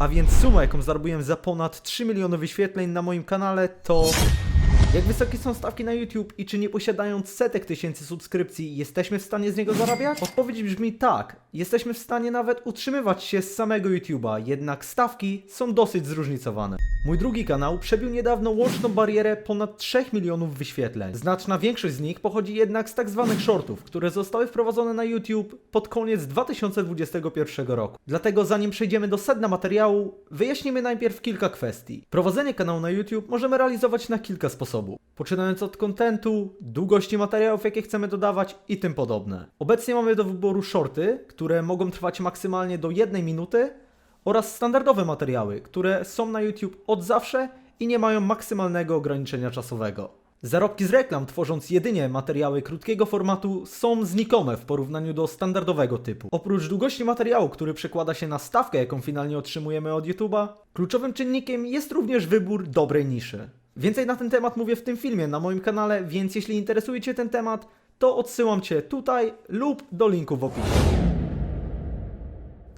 A więc suma, jaką zarobiłem za ponad 3 miliony wyświetleń na moim kanale to... Jak wysokie są stawki na YouTube i czy nie posiadając setek tysięcy subskrypcji jesteśmy w stanie z niego zarabiać? Odpowiedź brzmi tak. Jesteśmy w stanie nawet utrzymywać się z samego YouTube'a, jednak stawki są dosyć zróżnicowane. Mój drugi kanał przebił niedawno łączną barierę ponad 3 milionów wyświetleń. Znaczna większość z nich pochodzi jednak z tak zwanych shortów, które zostały wprowadzone na YouTube pod koniec 2021 roku. Dlatego zanim przejdziemy do sedna materiału, wyjaśnimy najpierw kilka kwestii. Prowadzenie kanału na YouTube możemy realizować na kilka sposobów. Poczynając od kontentu, długości materiałów, jakie chcemy dodawać i tym podobne. Obecnie mamy do wyboru shorty, które mogą trwać maksymalnie do jednej minuty oraz standardowe materiały, które są na YouTube od zawsze i nie mają maksymalnego ograniczenia czasowego. Zarobki z reklam, tworząc jedynie materiały krótkiego formatu, są znikome w porównaniu do standardowego typu. Oprócz długości materiału, który przekłada się na stawkę, jaką finalnie otrzymujemy od YouTube'a, kluczowym czynnikiem jest również wybór dobrej niszy. Więcej na ten temat mówię w tym filmie na moim kanale, więc jeśli interesuje Cię ten temat, to odsyłam Cię tutaj lub do linku w opisie.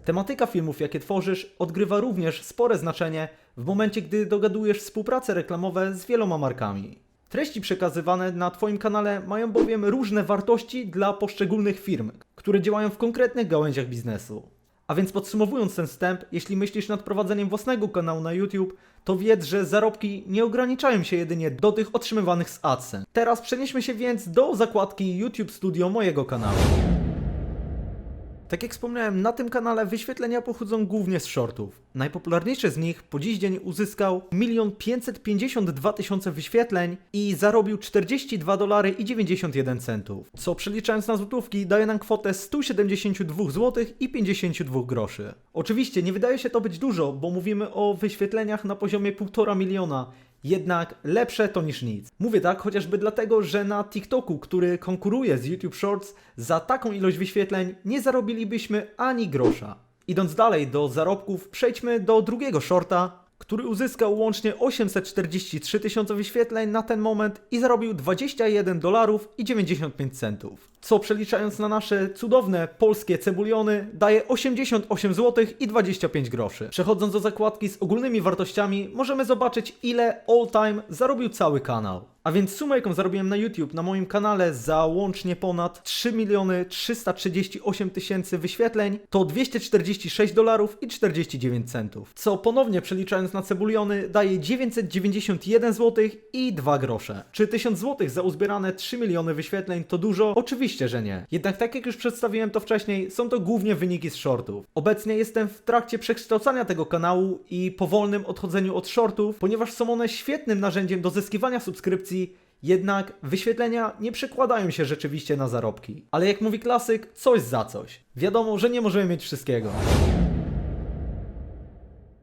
Tematyka filmów, jakie tworzysz, odgrywa również spore znaczenie w momencie, gdy dogadujesz współprace reklamowe z wieloma markami. Treści przekazywane na Twoim kanale mają bowiem różne wartości dla poszczególnych firm, które działają w konkretnych gałęziach biznesu. A więc podsumowując ten wstęp, jeśli myślisz nad prowadzeniem własnego kanału na YouTube, to wiedz, że zarobki nie ograniczają się jedynie do tych otrzymywanych z AdSense. Teraz przenieśmy się więc do zakładki YouTube Studio mojego kanału. Tak jak wspomniałem, na tym kanale wyświetlenia pochodzą głównie z shortów. Najpopularniejszy z nich po dziś dzień uzyskał 1 552 tysiące wyświetleń i zarobił 42 dolary i 91 centów, co przeliczając na złotówki daje nam kwotę 172 zł i 52 groszy. Oczywiście nie wydaje się to być dużo, bo mówimy o wyświetleniach na poziomie 1,5 miliona, jednak lepsze to niż nic. Mówię tak chociażby dlatego, że na TikToku, który konkuruje z YouTube Shorts, za taką ilość wyświetleń nie zarobilibyśmy ani grosza. Idąc dalej do zarobków, przejdźmy do drugiego shorta, który uzyskał łącznie 843 tysiące wyświetleń na ten moment i zarobił 21 dolarów i 95 centów. Co przeliczając na nasze cudowne polskie cebuliony daje 88 zł i 25 groszy. Przechodząc do zakładki z ogólnymi wartościami, możemy zobaczyć ile all time zarobił cały kanał. A więc suma jaką zarobiłem na YouTube na moim kanale za łącznie ponad 3 miliony 338 tysięcy wyświetleń to 246 dolarów i 49 centów. Co ponownie przeliczając na cebuliony daje 991 zł i 2 grosze. Czy 1000 zł za uzbierane 3 miliony wyświetleń to dużo? Oczywiście, że nie. Jednak tak jak już przedstawiłem to wcześniej, są to głównie wyniki z shortów. Obecnie jestem w trakcie przekształcania tego kanału i powolnym odchodzeniu od shortów, ponieważ są one świetnym narzędziem do zyskiwania subskrypcji jednak wyświetlenia nie przekładają się rzeczywiście na zarobki. Ale jak mówi klasyk, coś za coś. Wiadomo, że nie możemy mieć wszystkiego.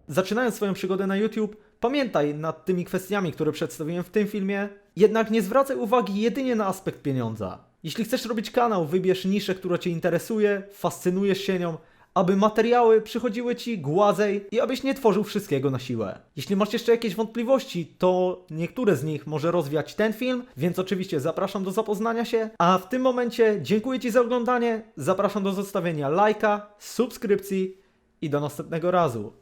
Zaczynając swoją przygodę na YouTube, pamiętaj nad tymi kwestiami, które przedstawiłem w tym filmie, jednak nie zwracaj uwagi jedynie na aspekt pieniądza. Jeśli chcesz robić kanał, wybierz niszę, która Cię interesuje, fascynujesz się nią, aby materiały przychodziły Ci gładзej i abyś nie tworzył wszystkiego na siłę. Jeśli masz jeszcze jakieś wątpliwości, to niektóre z nich może rozwiać ten film, więc oczywiście zapraszam do zapoznania się. A w tym momencie dziękuję Ci za oglądanie, zapraszam do zostawienia lajka, subskrypcji i do następnego razu.